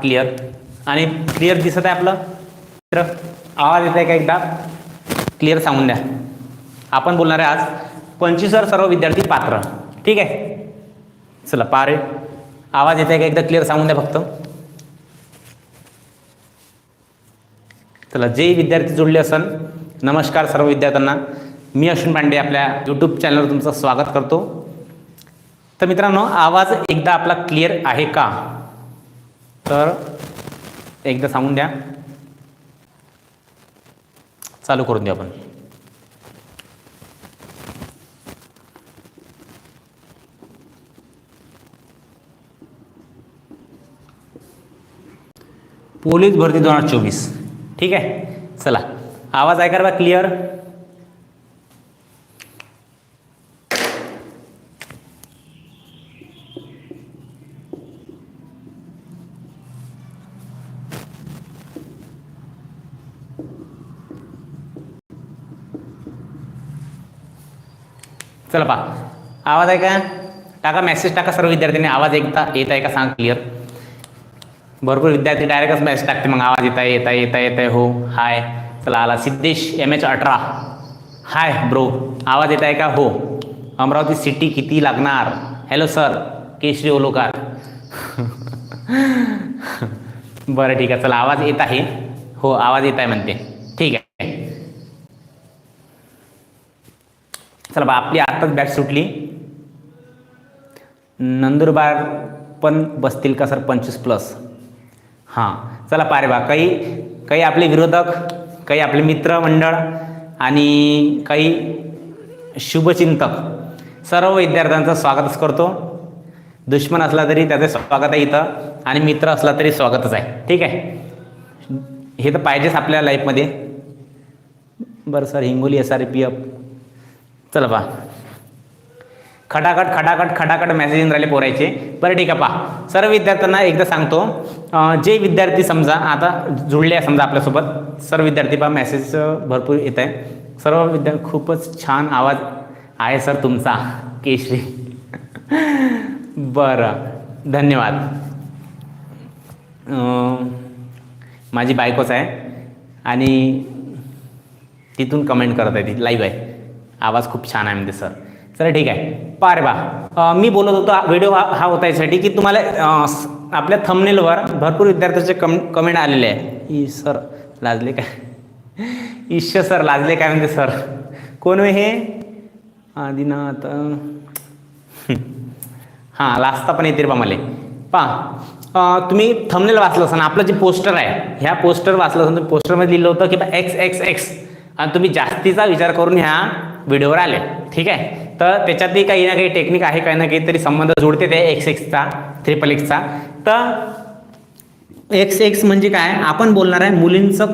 Clear आणि clear दिसत आहे आपलं? तर आवाज येत आहे का एकदा? क्लिअर सांगून द्या. आपण बोलणार आहे आज पंचवीसवर सर्व विद्यार्थी पात्र. ठीक आहे? चला पारे आवाज येत आहे का एकदा? क्लिअर सांगून द्या फक्त. चला जे विद्यार्थी जोडले असन नमस्कार सर्व विद्यार्थ्यांना. मी अश्विन पांडे आपल्या यूट्यूब चॅनलवर तुमचं स्वागत करतो. तर मित्रांनो आवाज एकदा आपला क्लिअर आहे का? तर एकदा सांगून द्या. चालू करून देऊ आपण. पोलीस भरती दोन हजार चोवीस. ठीक आहे? चला. आवाज ऐका बा क्लिअर बरं पा आवाज आहे का? टाका मेसेज टाका सर्व विद्यार्थ्यांनी आवाज एकदा येत आहे का सांग क्लिअर भरपूर विद्यार्थी डायरेक्टच मेसेज टाकते मग. आवाज येत आहे येत आहे येत आहे येत आहे. हो हाय. चला आला सिद्धेश एम एच अठरा. हाय ब्रो आवाज येत आहे का? हो. अमरावती सिटी किती लागणार? हॅलो सर केशरी ओलोकार. बरं ठीक आहे. चला आवाज येत आहे. हो आवाज येत आहे म्हणते. ठीक आहे. चला बा आपली आत्ताच बॅच सुटली. नंदुरबार पण बसतील का सर पंचवीस प्लस हां चला पारे बा काही काही आपले विरोधक काही आपले मित्रमंडळ आणि काही शुभचिंतक सर्व विद्यार्थ्यांचं स्वागतच करतो. दुश्मन असला तरी त्याचं स्वागत आहे इथं आणि मित्र असला तरी स्वागतच आहे. ठीक आहे? हे तर पाहिजेच आपल्या लाईफमध्ये बरं sir Hingoli S R P F चला पहा. खटाखट खटाखट खटाखट मेसेज येऊन राहिले पोरायचे. बरं ठीक आहे पहा. सर्व विद्यार्थ्यांना एकदा सांगतो जे विद्यार्थी समजा आता जुळले आहे समजा आपल्यासोबत सर्व विद्यार्थी पहा मेसेज भरपूर येत आहे. सर्व विद्यार्थी खूपच छान आवाज आहे सर तुमचा केशरी. बरं धन्यवाद. माझी बायकोच आहे आणि तिथून कमेंट करत आहे ती लाईव्ह आहे. आवाज खूप छान आहे म्हणते सर. चला ठीक आहे. पारे बा. मी बोलत होतो व्हिडिओ हा हा होता यासाठी की तुम्हाला आपल्या थमनेलवर भरपूर विद्यार्थ्याचे कम कमेंट आलेले आहे. ई सर लाजले काय? ईश्य सर लाजले काय म्हणते सर? कोण हो हे आदिनाथ हां लाजता पण येते रे बा मला. पा तुम्ही थमनेल वाचलं असताना आपलं जे पोस्टर आहे ह्या पोस्टर वाचलं असताना तुम्ही पोस्टरमध्ये लिहिलं होतं की बा एक्स एक्स एक्स आणि तुम्ही जास्तीचा विचार करून ह्या व्हिडिओवर आले. ठीक आहे? तर त्याच्यातही काही ना काही टेक्निक आहे काही ना काही तरी संबंध जुळते ते एक्स एक्सचा ट्रिपल एक्सचा तर एक्स एक्स म्हणजे काय? आपण बोलणार आहे मुलींचं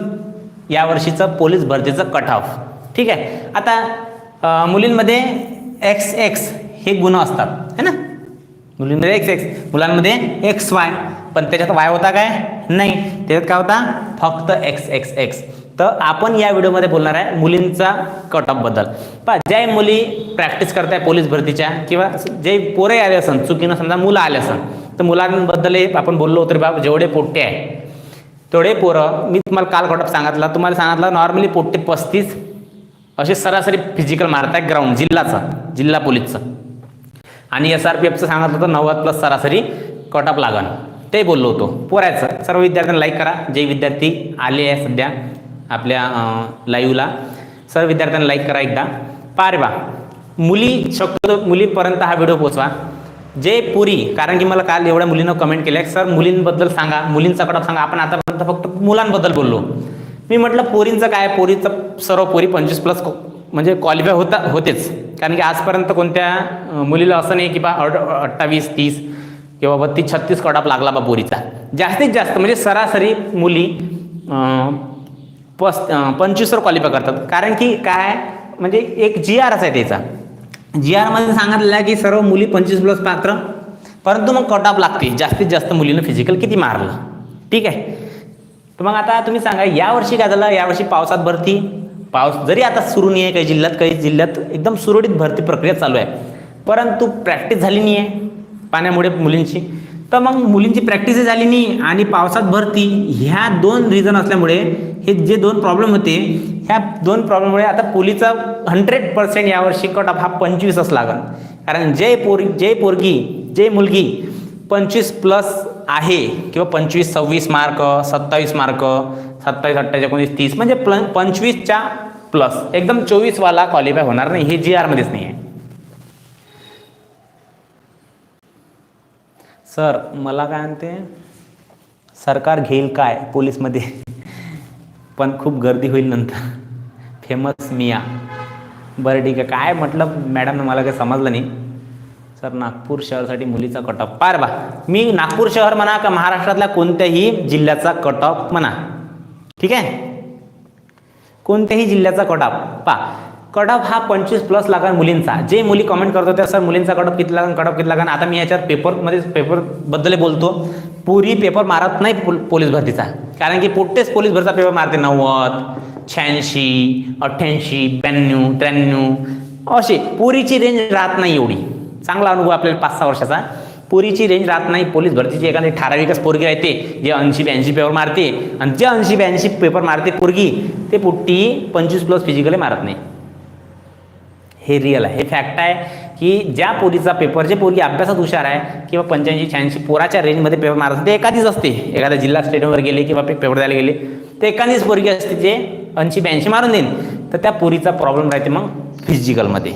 यावर्षीचं पोलीस भरतीचं कट ऑफ ठीक आहे? आता मुलींमध्ये एक्स एक्स हे गुण असतात है ना? मुलींमध्ये एक्स एक्स मुलांमध्ये एक्स वाय पण त्याच्यात वाय होता काय? नाही. त्याच्यात काय होता? फक्त एक्स एक्स एक्स तर आपण या व्हिडिओमध्ये बोलणार आहे मुलींचा कट ऑफबद्दल. पहा ज्या मुली प्रॅक्टिस करताय पोलीस भरतीच्या किंवा जे पोरे आले असन चुकीनं समजा मुलं आले असन तर मुलांबद्दल आपण बोललो होतो रे बाबा जेवढे पोट्टे आहे तेवढे पोरं मी तुम्हाला काल कट ऑफ सांगितलं तुम्हाला सांगितलं नॉर्मली पोट्टे पस्तीस असे सरासरी फिजिकल मारताय ग्राउंड जिल्हाचं जिल्हा पोलीसचं. आणि एस आर पी एफचं सांगत होतं नव्वद प्लस सरासरी कट ऑफ लागन. ते बोललो होतो. पोरायचं सर्व विद्यार्थ्यांना लाईक करा. जे विद्यार्थी आले आहे सध्या आपल्या लाईव्हला सर्व विद्यार्थ्यांना लाईक करा एकदा. पार बा मुली शक्यतो मुलीपर्यंत हा व्हिडिओ पोचवा जे पुरी कारण की मला काल एवढ्या मुलीनं कमेंट केलं सर मुलींबद्दल सांगा मुलींचा कट सांगा. आपण आतापर्यंत फक्त मुलांबद्दल बोललो. मी म्हटलं पोरींचं काय? पोरीचं सर्व पोरी पंचवीस प्लस म्हणजे क्वालिफाय होता होतेच. कारण की आजपर्यंत कोणत्या मुलीला असं नाही की बा अड अठ्ठावीस तीस किंवा बत्तीस छत्तीस कडाप लागला बा पोरीचा. जास्तीत जास्त म्हणजे सरासरी मुली पस पंचवीसवर क्वालिफाय करतात. कारण की काय म्हणजे एक जी आरच आहे त्याचा. जी आरमध्ये सांगितलेलं आहे की सर्व मुली पंचवीस प्लस पात्र परंतु मग कट ऑफ लागते जास्तीत जास्त मुलीनं फिजिकल किती मारलं? ठीक आहे? तर मग आता तुम्ही सांगा यावर्षी काय झालं? यावर्षी पावसात भरती? पाऊस जरी आता सुरू नाही आहे काही जिल्ह्यात काही जिल्ह्यात एकदम सुरळीत भरती प्रक्रिया चालू आहे. परंतु प्रॅक्टिस झाली नाही आहे पाण्यामुळे मुलींची. तर मग मुलींची प्रॅक्टिस झाली नाही आणि पावसात भरती ह्या दोन रिझन असल्यामुळे हे जे दोन प्रॉब्लेम होते ह्या दोन प्रॉब्लेममुळे आता पोलीचा हंड्रेड पर्सेंट यावर्षी कट ऑफ हा पंचवीसच लागल. कारण जे पोर जे पोरगी जे मुलगी पंचवीस प्लस आहे किंवा पंचवीस सव्वीस मार्क सत्तावीस मार्क सत्तावीस अठ्ठावीस एकोणीस तीस म्हणजे प्ल पंचवीसच्या प्लस एकदम चोवीसवाला क्वालिफाय होणार नाही हे जी आरमध्येच नाही आहे सर मला काय म्हणते सरकार घेईल काय पोलीसमध्ये? पण खूप गर्दी होईल नंतर. फेमस मिया. बरं ठीक आहे. काय म्हटलं मॅडमनं? मला काही समजलं नाही. सर नागपूर शहरासाठी मुलीचा कट ऑफ पार बा. मी नागपूर शहर म्हणा का महाराष्ट्रातल्या कोणत्याही जिल्ह्याचा कट ऑफ म्हणा. ठीक आहे? कोणत्याही जिल्ह्याचा कट ऑफ पा कट ऑफ हा पंचवीस प्लस लागणार मुलींचा. जे मुली कमेंट करत होत्या सर मुलींचा कट ऑफ किती लागणार कट ऑफ किती लागणार आता मी याच्यावर पेपरमध्ये पेपरबद्दल बोलतो. पुरी पेपर मारत नाही पोलीस भरतीचा. कारण की पोट्टेच पोलीस भरतीचा पेपर मारते. नव्वद शहाऐंशी अठ्ठ्याऐंशी ब्याण्णव त्र्याण्णव. असे पुरीची रेंज राहत नाही एवढी. चांगला अनुभव आपल्याला पाच सहा वर्षाचा. पुरीची रेंज राहत नाही. पोलीस भरतीची एखादी ठराविकच पोरगी राहते. जे ऐंशी ब्याऐंशी पेपर मारते. आणि जे ऐंशी ब्याऐंशी पेपर मारते पोरगी ते पुट्टी पंचवीस प्लस फिजिकली मारत नाही. हे रिअल आहे. हे फॅक्ट आहे की ज्या पोरीचा पेपर जे पोरगी अभ्यासात हुशार आहे किंवा पंच्याऐंशी शहाऐंशी पोराच्या रेंजमध्ये पेपर मारत ते एखादीच असते. एखाद्या जिल्हा स्टेडियमवर गेले किंवा पे- पेपर द्यायला गेले ते एखादीच पोरगी असते जे ऐंशी ब्याऐंशी मारून देईल. तर त्या पोरीचा प्रॉब्लेम राहते मग फिजिकलमध्ये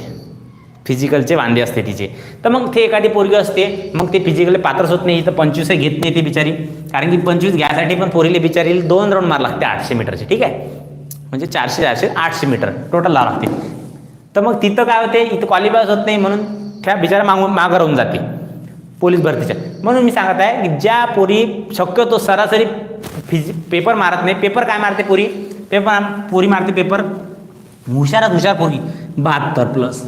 फिजिकलचे वांदे असते तिचे. तर मग ते एखादी पोरगी असते मग ते फिजिकल पात्रच होत नाही तर पंचवीस घेत नाही ती बिचारी. कारण की पंचवीस घ्यायसाठी पण पोरीले बिचारी दोन राऊंड मार लागते आठशे मीटरचे ठीक आहे? म्हणजे चारशे चारशे आठशे मीटर टोटल लावा लागते. तर मग तिथं काय होते? इथं क्वालिफायच होत नाही म्हणून त्या बिचारा मागून मागं राहून जाते. पोलीस भरतीच्या. म्हणून मी सांगत आहे की ज्या पोरी शक्यतो सरासरी फिज पेपर मारत नाही. पेपर काय मारते पोरी? पेपर पोरी मारते पेपर हुशारात हुशार पोरी. बहात्तर प्लस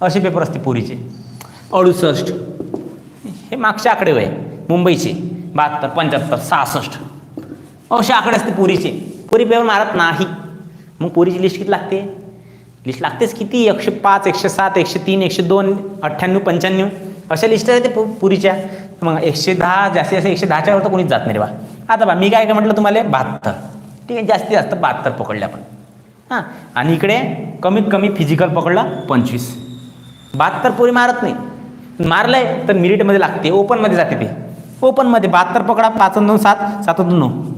असे पेपर असते पोरीचे. अडुसष्ट. हे मागचे आकडे वय. मुंबईचे. बहात्तर पंच्याहत्तर सहासष्ट. असे आकडे असते पोरीचे. पोरी पेपर मारत नाही. मग पोरीची लिस्ट किती लागते? लिस्ट लागतेच किती? एकशे पाच एकशे सात एकशे तीन एकशे दोन अठ्ठ्याण्णव पंच्याण्णव? अशा लिस्ट आहेत ते पु पुरीच्या. मग एकशे दहा जास्तीत जास्त एकशे दहाच्या वर तर कोणीच जात नाही रे बा. आता बा मी काय काय म्हटलं तुम्हाला? बहात्तर. ठीक आहे जास्तीत जास्त बहात्तर पकडले आपण. हां आणि इकडे कमीत कमी फिजिकल पकडला पंचवीस. बहात्तर पुरी मारत नाही. मारलंय तर मिरिटमध्ये लागते. ओपनमध्ये जाते ते. ओपनमध्ये बहात्तर पकडा पाच दोन सात. सात दोन नऊ.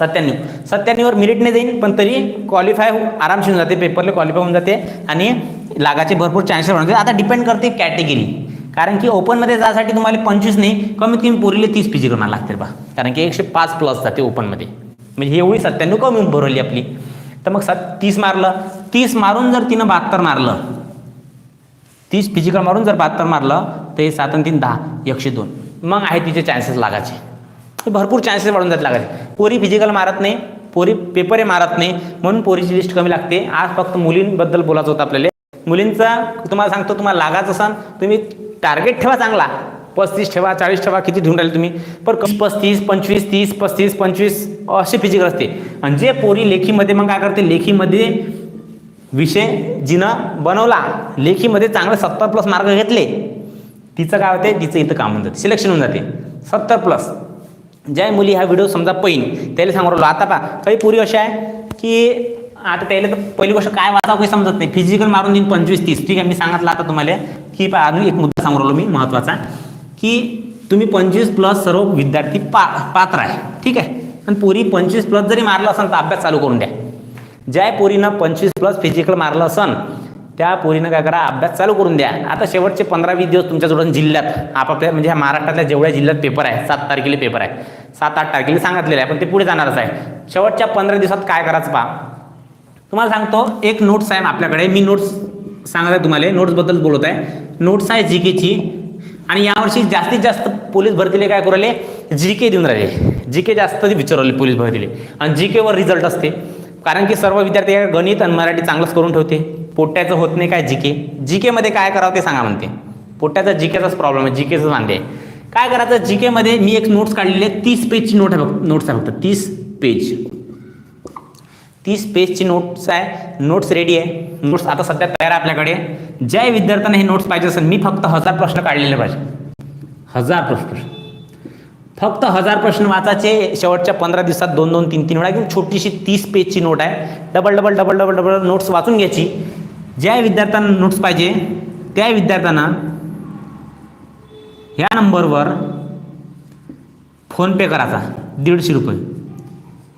सत्त्याण्णव. सत्त्याण्णववर मिरिटने जाईन पण तरी क्वालिफाय आरामशीर होऊन जाते पेपरला क्वालिफाय होऊन जाते आणि लागाचे भरपूर चान्सेस होऊन जाते. आता डिपेंड करते कॅटेगरी कारण की ओपनमध्ये जायसाठी तुम्हाला पंचवीस नाही कमीत कमी पोरीले तीस फिजिकल मार लागते बा. कारण की एकशे पाच प्लस जाते ओपनमध्ये म्हणजे एवढी सत्त्याण्णव कमी भरवली आपली. तर मग सत तीस मारलं. तीस मारून जर तिनं बहात्तर मारलं तीस फिजिकल मारून जर बहात्तर मारलं तर हे सात आणि तीन दहा एकशे दोन. मग आहे तिचे चान्सेस लागायचे भरपूर चान्सेस वाढून जात लागायचे पोरी फिजिकल मारत नाही पोरी पेपरही मारत नाही म्हणून पोरीची लिस्ट कमी लागते. आज फक्त मुलींबद्दल बोलायचं होतं आपल्याला. मुलींचा तुम्हाला सांगतो तुम्हाला लागायचं असाल तुम्ही टार्गेट ठेवा चांगला. पस्तीस ठेवा चाळीस ठेवा किती ठेवून राहिले तुम्ही. पण पस्तीस पंचवीस तीस पस्तीस पंचवीस असे फिजिकल असते. आणि जे पोरी लेखीमध्ये मग काय करते लेखीमध्ये विषय जिनं बनवला लेखीमध्ये चांगले सत्तर प्लस मार्क घेतले तिचं काय होते तिचं इथं काम होऊन जाते. सिलेक्शन होऊन जाते. सत्तर प्लस ज्या मुली हा व्हिडिओ समजा पहिन त्याला सांगू राहिलो आता पा काही पुरी अशा आहे की आता त्याला तर पहिली गोष्ट काय वाचावं काही समजत नाही. फिजिकल मारून देईन पंचवीस तीस. ठीक आहे मी सांगितलं आता तुम्हाला. की पहा अजून एक मुद्दा सांगू राहिलो मी महत्त्वाचा की तुम्ही पंचवीस प्लस सर्व विद्यार्थी पा पात्र आहे. ठीक आहे? आणि पोरी पंचवीस प्लस जरी मारलं असेल तर अभ्यास चालू करून द्या. ज्या पोरीनं पंचवीस प्लस फिजिकल मारलं असेल त्या पोरीनं काय करा अभ्यास चालू करून द्या. आता शेवटचे पंधरा वीस दिवस तुमच्याजवळ जिल्ह्यात आपापल्या म्हणजे ह्या महाराष्ट्रातल्या जेवढ्या जिल्ह्यात पेपर आहे सात तारखेला पेपर आहे. सात आठ तारखेला सांगितलेलं आहे पण ते पुढे जाणारच आहे. शेवटच्या पंधरा दिवसात काय करायचं पहा. तुम्हाला सांगतो एक नोट्स आहे आपल्याकडे. मी नोट्स सांगत आहे तुम्हाला नोट्सबद्दल बोलत आहे. नोट्स आहे जी केची आणि यावर्षी जास्तीत जास्त पोलीस भरतीले काय करू राहिले? जी के देऊन राहिले. जी के जास्त विचारवले पोलीस भरतीले. आणि जी केवर रिझल्ट असते. कारण की सर्व विद्यार्थी गणित आणि मराठी चांगलंच करून ठेवते. पोट्याचं होत नाही काय जी के जी केमध्ये काय करावं ते सांगा म्हणते. पोट्याचा जी केचाच प्रॉब्लेम आहे जी केचं काय करायचं? जी केमध्ये मी एक नोट्स काढलेली आहे तीस पेजची नोट आहे फक्त नोट्स आहे फक्त तीस पेज तीस पेजची नोट्स आहे नोट्स रेडी आहे. नोट्स आता सध्या तयार आहे आपल्याकडे. ज्या विद्यार्थ्यांना हे नोट्स पाहिजे असेल मी फक्त हजार प्रश्न काढलेले पाहिजे. हजार प्रश्न. फक्त हजार प्रश्न वाचायचे शेवटच्या पंधरा दिवसात दोन दोन तीन तीन वेळा एकदम छोटीशी तीस पेजची नोट आहे. Double double double double double notes वाचून घ्यायची. ज्या विद्यार्थ्यांना नोट्स पाहिजे त्या विद्यार्थ्यांना ह्या नंबरवर फोनपे करायचा दीडशे रुपये.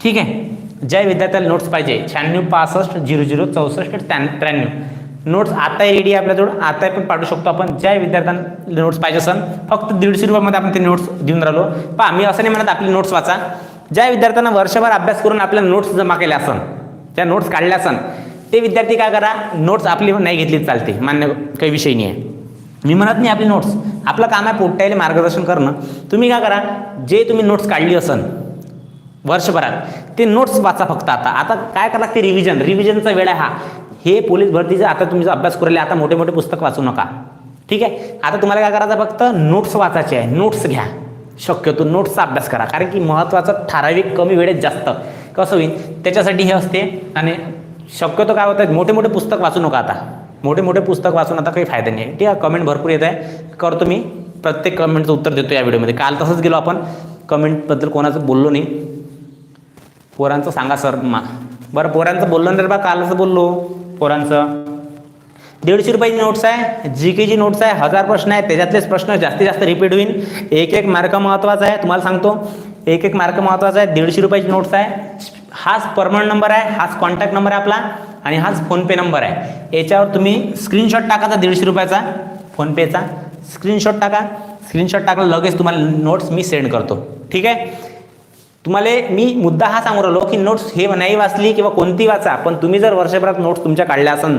ठीक आहे? ज्या विद्यार्थ्याला नोट्स पाहिजे शहाण्णव पासष्ट झिरो झिरो चौसष्ट त्र्याण्णव त्र्याण्णव. नोट्स आता रेडी आपल्याजवळ आता पण पाठवू शकतो आपण. ज्या विद्यार्थ्यांना नोट्स पाहिजे असेल फक्त दीडशे रुपयामध्ये आपण ते नोट्स देऊन राहिलो. पहा मी असं नाही म्हणत आपले नोट्स वाचा. ज्या विद्यार्थ्यांना वर्षभर अभ्यास करून आपल्या नोट्स जमा केल्या असन ज्या नोट्स काढल्या असन ते विद्यार्थी काय करा नोट्स आपली नाही घेतली चालते. मान्य काही विषय नाही आहे मी म्हणत नाही आपली नोट्स आपलं काम आहे पोट्याला मार्गदर्शन करणं. तुम्ही काय करा जे तुम्ही नोट्स काढली असन वर्षभरात ते नोट्स वाचा फक्त आता. आता काय करा लागते रिव्हिजन रिव्हिजनचा वेळ आहे हा. हे पोलीस भरतीचा आता तुम्ही अभ्यास करायला आता मोठे मोठे पुस्तक वाचू नका. ठीक आहे? आता तुम्हाला काय करायचं फक्त नोट्स वाचायचे आहे. नोट्स घ्या. शक्यतो नोट्सचा अभ्यास करा. कारण की महत्त्वाचं ठराविक कमी वेळेत जास्त. कसं होईल? त्याच्यासाठी हे असते आणि शक्यतो काय होतं मोठे मोठे पुस्तक वाचू नका आता. मोठे मोठे पुस्तक वाचून आता काही फायदा नाही आहे ठीक आहे कमेंट भरपूर येत आहे. करतो मी. प्रत्येक कमेंटचं उत्तर देतो या व्हिडिओमध्ये काल तसंच गेलो आपण. कमेंटबद्दल कोणाचं बोललो नाही. पोरांचं सांगा सर मा. बरं पोरांचं बोललो नाही रे बा कालचं बोललो. पोरांचं. दीडशे रुपयाची नोट्स आहे जी केची नोट्स आहे हजार प्रश्न आहे त्याच्यातलेच प्रश्न जास्तीत जास्त रिपीट होईल एक एक मार्क महत्त्वाचा आहे तुम्हाला सांगतो. एक एक मार्क महत्त्वाचा आहे दीडशे रुपयाची नोट्स आहे. हाच परमनंट नंबर आहे हाच कॉन्टॅक्ट नंबर आहे आपला आणि हाच फोनपे नंबर आहे. याच्यावर तुम्ही स्क्रीनशॉट टाकाचा दीडशे रुपयाचा फोनपेचा. स्क्रीनशॉट टाका. स्क्रीनशॉट टाकला लगेच तुम्हाला नोट्स मी सेंड करतो. ठीक आहे? तुम्हाला मी मुद्दा हा सांगू राहिलो की नोट्स हे नाही वाचली किंवा कोणती वाचा पण तुम्ही जर वर्षभरात नोट्स तुमच्या काढल्या असन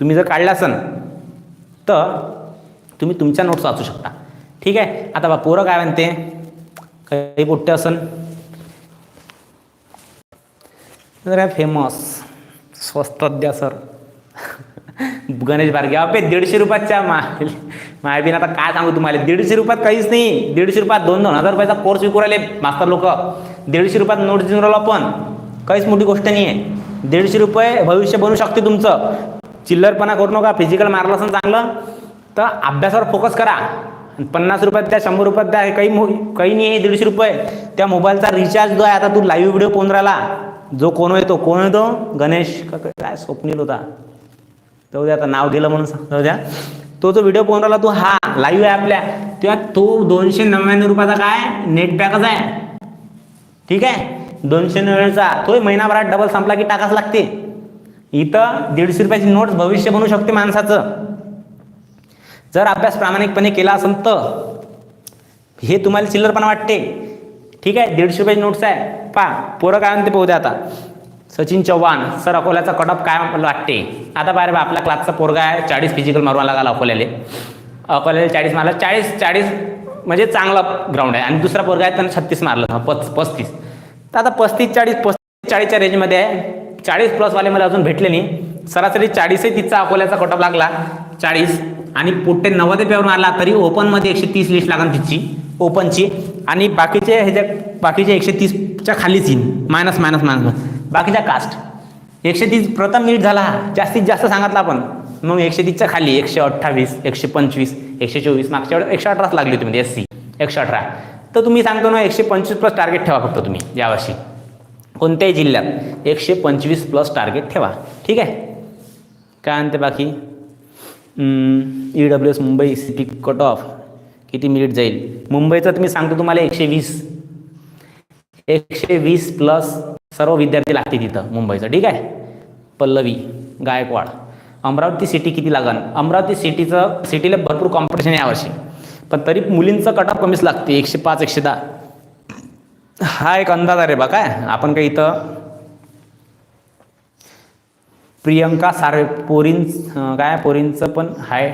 तुम्ही जर काढल्या असन तर तुम्ही तुमच्या नोट्स वाचू शकता. ठीक आहे? आता बा पोरं काय म्हणते? काही पोट्टे असन? जरा फेमस स्वस्तात द्या सर गणेश बारगे अबे दीडशे रुपयाच्या मा मायबीन आता काय सांगू तुम्हाला? दीडशे रुपयात काहीच नाही. दीडशे रुपयात दोन दोन हजार रुपयाचा कोर्स विकू राहिले मास्तर लोक. दीडशे रुपयात नोट देऊन राहिलो आपण. काहीच मोठी गोष्ट नाही आहे दीडशे रुपये भविष्य बनू शकते तुमचं. चिल्लरपणा करू नका. फिजिकल मारलं असेल चांगलं. तर अभ्यासावर फोकस करा. पन्नास रुपयात द्या शंभर रुपयात द्या हे काही मो काही नाही आहे दीडशे रुपये. त्या मोबाईलचा रिचार्ज जो आहे आता तू लाईव्ह व्हिडिओ पोहून राहिला. जो कोण येतो कोण येतो गणेश. का काय स्वप्नील होता? जाऊ द्या आता नाव गेलं म्हणून सांग. जाऊ द्या. तो जो व्हिडिओ पाहून राहिला तो हा लाईव्ह आहे आपल्या. तेव्हा तो दोनशे नव्याण्णव रुपयाचा काय? नेट पॅकच आहे. ठीक आहे? दोनशे नव्याण्णवचा. तो महिनाभरात डबल संपला की टाकाच लागते. इथं दीडशे रुपयाची नोट भविष्य बनू शकते माणसाचं. जर अभ्यास प्रामाणिकपणे केला असेल तर हे तुम्हाला चिल्लरपणा वाटते. ठीक आहे? दीडशे रुपयाची नोट्स आहे. पा पोरं काय म्हणते पोहते आता. सचिन चव्हाण सर अकोल्याचा कटअप काय वाटते? आता बाहेर बा आपल्या क्लासचा पोरगा आहे चाळीस फिजिकल मारवा लागला अकोल्याले. अकोल्याला चाळीस मारला चाळीस चाळीस म्हणजे चांगला ग्राउंड आहे. आणि दुसरा पोरगा आहे त्यानं छत्तीस मारलं. पस् पस्तीस. तर आता पस्तीस चाळीस पस्तीस चाळीसच्या रेंजमध्ये आहे. चाळीस प्लसवाले मला अजून भेटले नाही. सरासरी चाळीसही तिचा अकोल्याचा कटअप लागला. चाळीस. आणि पुट्टे नव्वद पेवर मारला तरी ओपनमध्ये एकशे तीस लिस्ट लागन तिची. ओपनची आणि बाकीचे ह्याच्या बाकीचे एकशे तीसच्या खालीच येईन. मायनस मायनस मायनस बाकीच्या कास्ट एकशे तीस प्रथम मिनिट झाला. जास्तीत जास्त सांगितलं आपण. मग एकशे तीसच्या खाली एकशे अठ्ठावीस एकशे पंचवीस एकशे चोवीस. मागच्या वेळेस एकशे अठराच लागली होती म्हणजे एस सी एकशे अठरा. तर तुम्ही सांगतो ना एकशे पंचवीस प्लस टार्गेट ठेवा फक्त तुम्ही यावर्षी. कोणत्याही जिल्ह्यात एकशे पंचवीस प्लस टार्गेट ठेवा. ठीक आहे? काय आणते बाकी? E W S Mumbai city cut off किती मिनिट जाईल? मुंबईचं तुम्ही सांगतो तुम्हाला एकशे वीस. एकशे वीस प्लस सर्व विद्यार्थी लागते तिथं मुंबईचं. ठीक आहे? पल्लवी गायकवाड. अमरावती सिटी किती लागन? अमरावती सिटीचं सिटीला भरपूर कॉम्पिटिशन आहे यावर्षी पण तरी मुलींचं कट ऑफ कमीच लागते. एकशे पाच एकशे दहा. हा एक अंदाज आहे बा काय? आपण काही इथं प्रियंका सारे पोरीं काय पोरींचं पण हाय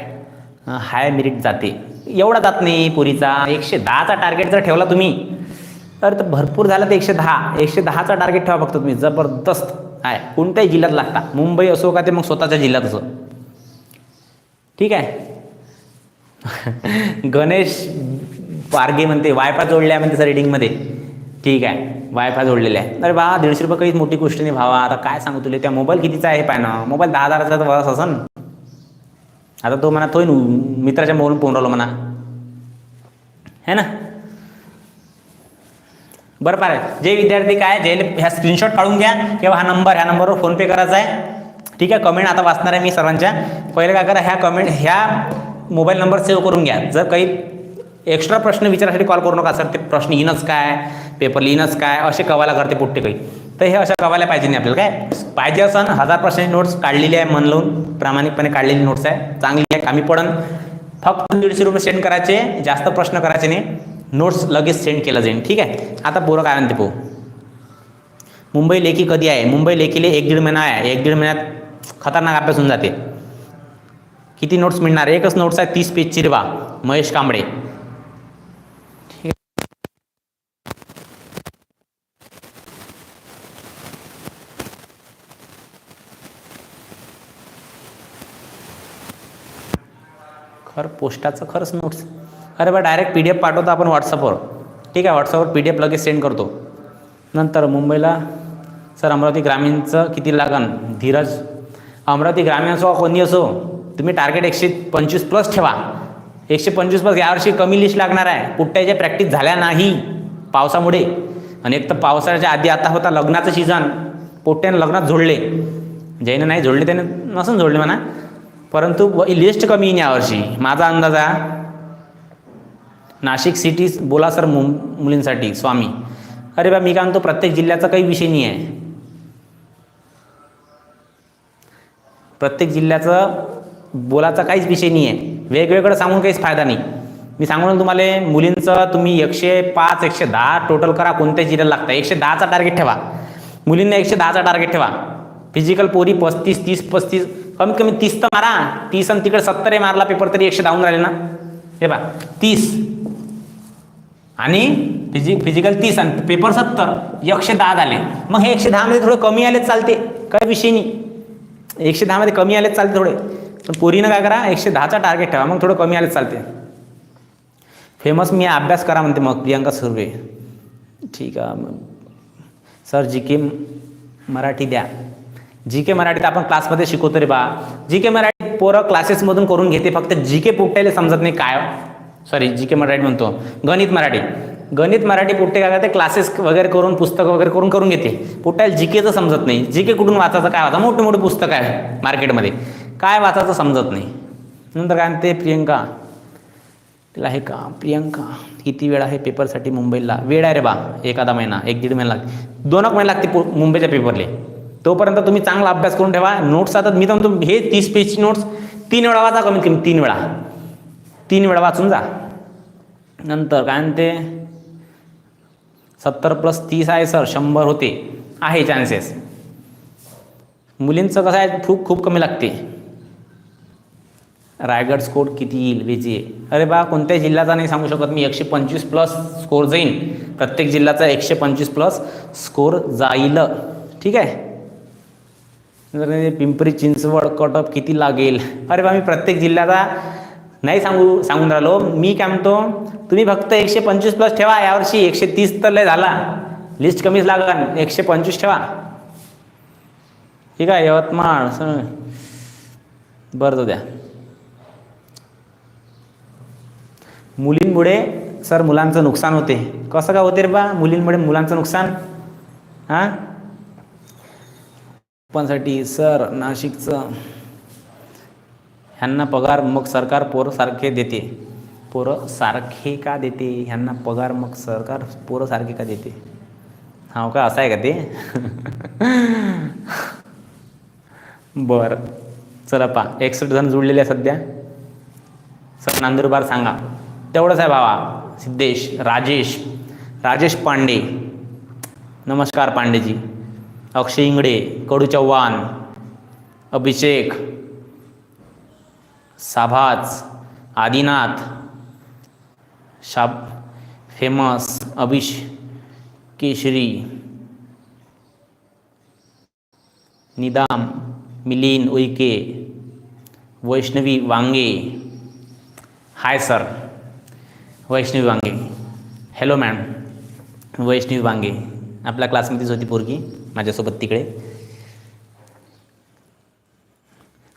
हाय मेरिट जाते. एवढा जात नाही पोरीचा. एकशे दहाचा टार्गेट जर ठेवला तुम्ही तर भरपूर झालं तर एकशे दहा. एकशे दहाचा टार्गेट ठेवा फक्त तुम्ही. जबरदस्त. आहे कोणत्याही जिल्ह्यात लागता. मुंबई असो का ते मग स्वतःच्या जिल्ह्यात असो. ठीक आहे? गणेश पारगे म्हणते वायफाय जोडल्या म्हणते सर रिडिंगमध्ये ठीक आहे. वायफाय जोडलेले आहे. अरे बा दीडशे रुपये काहीच मोठी गोष्ट नाही भावा आता काय सांगू तुला? त्या मोबाईल कितीचा आहे पाय ना? मोबाईल दहा हजाराचा तर वरस असन. आता तो म्हणा तोही मित्राच्या मोबाईल फोन राहिलो म्हणा. है ना? बरं पारे जे विद्यार्थी काय जे ह्या स्क्रीनशॉट काढून घ्या किंवा हा नंबर ह्या नंबरवर फोनपे करायचा आहे. ठीक आहे कमेंट आता वाचणार आहे मी सर्वांच्या. पहिले काय करा ह्या कमेंट ह्या मोबाईल नंबर सेव्ह करून घ्या. जर काही एक्स्ट्रा प्रश्न विचारासाठी कॉल करू नका सर ते प्रश्न येईनच काय? पेपर लिहिणंच काय? असे कवायला करते पुट्टे काही. तर हे अशा कवायला पाहिजे नाही आपल्याला. काय? पाहिजे असं हजार पर्सेंट नोट्स काढलेली आहे मन लावून प्रामाणिकपणे काढलेली नोट्स आहे. चांगली आहे कमी पडन. फक्त दीडशे रुपये सेंड करायचे जास्त प्रश्न करायचे नाही. नोट्स लगेच सेंड केलं जाईल ठीक आहे? आता पोरं काय म्हणते पाहू. मुंबई लेखी कधी आहे? मुंबई लेखीले एक दीड महिना आहे. एक दीड महिन्यात खतरनाक अभ्यास होऊन जाते. किती नोट्स मिळणार? एकच नोट्स आहे तीस पेजची रे बा महेश कांबळे. खर पोस्टाचं खरंच नोट्स अरे बा डायरेक्ट पी डी एफ पाठवतो आपण व्हॉट्सअपवर ठीक आहे व्हॉट्सअपवर पी डी एफ लगेच सेंड करतो. नंतर मुंबईला सर अमरावती ग्रामीणचं किती लागन? धीरज. अमरावती ग्रामीण असो कोणी असो तुम्ही टार्गेट एकशे पंचवीस प्लस ठेवा. एकशे पंचवीस प्लस यावर्षी कमी लिस्ट लागणार आहे. पुट्ट्याच्या प्रॅक्टिस झाल्या नाही पावसामुळे. आणि एक तर पावसाळ्याच्या आधी आता होता लग्नाचं सीझन पोट्ट्यानं लग्नात जोडले ज्याने नाही जोडले त्याने नसून जोडले म्हणा. परंतु लिस्ट कमी येईन यावर्षी माझा अंदाज आहे नाशिक सिटी बोला सर मुं मुलींसाठी स्वामी. अरे बा मी काय म्हणतो प्रत्येक जिल्ह्याचा काही विषय नाही आहे. प्रत्येक जिल्ह्याचं बोलाचा काहीच विषय नाही आहे. वेगवेगळं सांगून काहीच फायदा नाही. मी सांगून तुम्हाला मुलींचं तुम्ही एकशे पाच एकशे दहा टोटल करा कोणत्या जिल्ह्याला लागतं. एकशे दहाचा टार्गेट ठेवा. मुलींना एकशे दहाचा टार्गेट ठेवा. फिजिकल पोरी पस्तीस तीस पस्तीस कमीत कमी तीस तर मारा. तीस आणि तिकडे सत्तर आहे मारला पेपर तरी एकशे धावून राहिले ना. हे बा तीस. आणि फिजि फिजिकल तीस आणि पेपर सत्तर एकशे दहा झाले. मग हे एकशे दहामध्ये थोडं कमी आले चालते. काही विषय नाही. एकशे दहामध्ये कमी आले चालते थोडे. पण पोरीनं काय करा एकशे दहाचा टार्गेट ठेवा. मग थोडं कमी आले चालते. फेमस मी अभ्यास करा म्हणते मग. प्रियांका सुर्वे. ठीक आहे. मग सर जी के मराठी द्या. जी के मराठीत आपण क्लासमध्ये शिकवतो रे बा. जी के मराठी पोरं क्लासेसमधून करून घेते फक्त जी के पुट्ट्याला समजत नाही काय सॉरी जी के मराठी म्हणतो. गणित मराठी. गणित मराठी पुट्टे काय करते क्लासेस वगैरे करून पुस्तकं वगैरे करून करून घेते. पुट्ट्याला जी केचं समजत नाही. जी के कुठून वाचायचं काय वाचा मोठे मोठे पुस्तक आहे मार्केटमध्ये. काय वाचायचं समजत नाही. नंतर काय म्हणते प्रियंका? तिला आहे का प्रियंका किती वेळ आहे पेपरसाठी मुंबईला? वेळ आहे रे बा एखादा महिना एक दीड महिना लागते. दोन एक महिना लागते पु- मुंबईच्या पेपरले तोपर्यंत तुम्ही चांगला अभ्यास करून ठेवा. नोट्स आता मी तर हे तीस पेजची नोट्स तीन वेळा वाचा कमीत कमी तीन वेळा. तीन वेळा वाचून जा. नंतर काय म्हणते? सत्तर प्लस तीस आहे सर शंभर होते. आहे चान्सेस मुलींचं कसं आहे खूप खूप कमी लागते. रायगड स्कोर किती येईल वेजी अरे बा कोणत्या जिल्ह्याचा नाही सांगू शकत मी. एकशे पंचवीस प्लस स्कोर जाईन. प्रत्येक जिल्ह्याचा एकशे पंचवीस प्लस स्कोर जाईल. ठीक आहे? पिंपरी चिंचवड कट ऑफ किती लागेल? अरे बा मी प्रत्येक जिल्ह्याचा नाही सांगू सांगून राहिलो. मी काय म्हणतो तुम्ही फक्त एकशे पंचवीस प्लस ठेवा. यावर्षी एकशे तीस तर लय झाला. लिस्ट कमीच लागन. एकशे पंचवीस ठेवा. ठीक आहे यवतमाळ. बरं द्या. मुलींमुळे सर मुलांचं नुकसान होते. कसं का होते रे बा? मुलींमुळे मुलांचं नुकसान? हां? पणसाठी सर नाशिकचं ह्यांना पगार मग सरकार पोरं सारखे देते. पोरं सारखे का देते? ह्यांना पगार मग सरकार पोरं सारखे का देते? हाव का? असं आहे का ते? बरं. चला पा एकसष्ट जण जुळलेले आहे सध्या. सर नांदुरबार सांगा. तेवढंच आहे भावा. सिद्धेश राजेश राजेश पांडे. नमस्कार पांडेजी. अक्षय इंगडे कडू चव्हाण अभिषेक साभाज आदिनाथ शाब फेमस अभिष केशरी निदाम मिलीन उईके वैष्णवी वांगे. हाय सर वैष्णवी वांगे. हॅलो मॅम वैष्णवी वांगे. आपल्या क्लासमध्येच होती पोरगी. माझ्यासोबत तिकडे.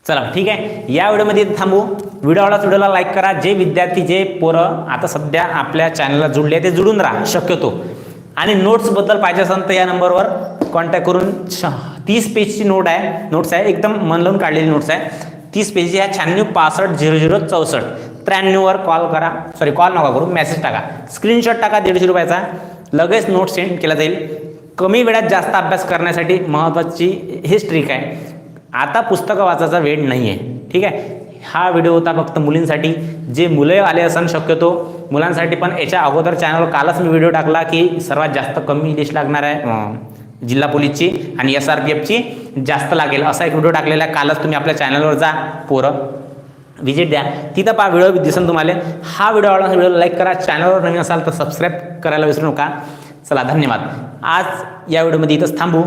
चला ठीक आहे. या व्हिडिओमध्ये थांबू. व्हिडिओला व्हिडिओला लाईक करा. जे विद्यार्थी जे पोरं आता सध्या आपल्या चॅनलला जुळले ते जुळून राहा. शक्यतो. आणि नोट्सबद्दल पाहिजे असेल तर या नंबरवर कॉन्टॅक्ट करून श तीस पेजची नोट आहे. नोट्स आहे एकदम मन लावून काढलेली नोट्स आहे. तीस पेजची आहे शहाण्णव पासष्ट झिरो झिरो चौसष्ट. त्र्याण्णववर कॉल करा. सॉरी कॉल नका करू. मेसेज टाका. स्क्रीनशॉट टाका दीडशे रुपयाचा. लगेच नोट सेंड केला जाईल. कमी वेळात जास्त अभ्यास करण्यासाठी महत्त्वाची हेच ट्रिक आहे. आता पुस्तकं वाचायचा वेळ नाही आहे ठीक आहे? हा व्हिडिओ होता फक्त मुलींसाठी. जे मुलं आले असन शक्यतो मुलांसाठी पण याच्या अगोदर चॅनलवर कालच मी व्हिडिओ टाकला की सर्वात जास्त कमी लिस्ट लागणार आहे जिल्हा पोलीसची आणि एस आर पी एफची जास्त लागेल. असा एक व्हिडिओ टाकलेला आहे. कालच तुम्ही आपल्या चॅनलवर जा पोरं. व्हिजिट द्या. तिथं पहा व्हिडिओ दिसन तुम्हाला. हा व्हिडिओ आवडला व्हिडिओ लाईक करा. चॅनलवर नवीन असाल तर सबस्क्राईब करायला विसरू नका. चला धन्यवाद. आज या व्हिडिओमध्ये इथंच थांबू.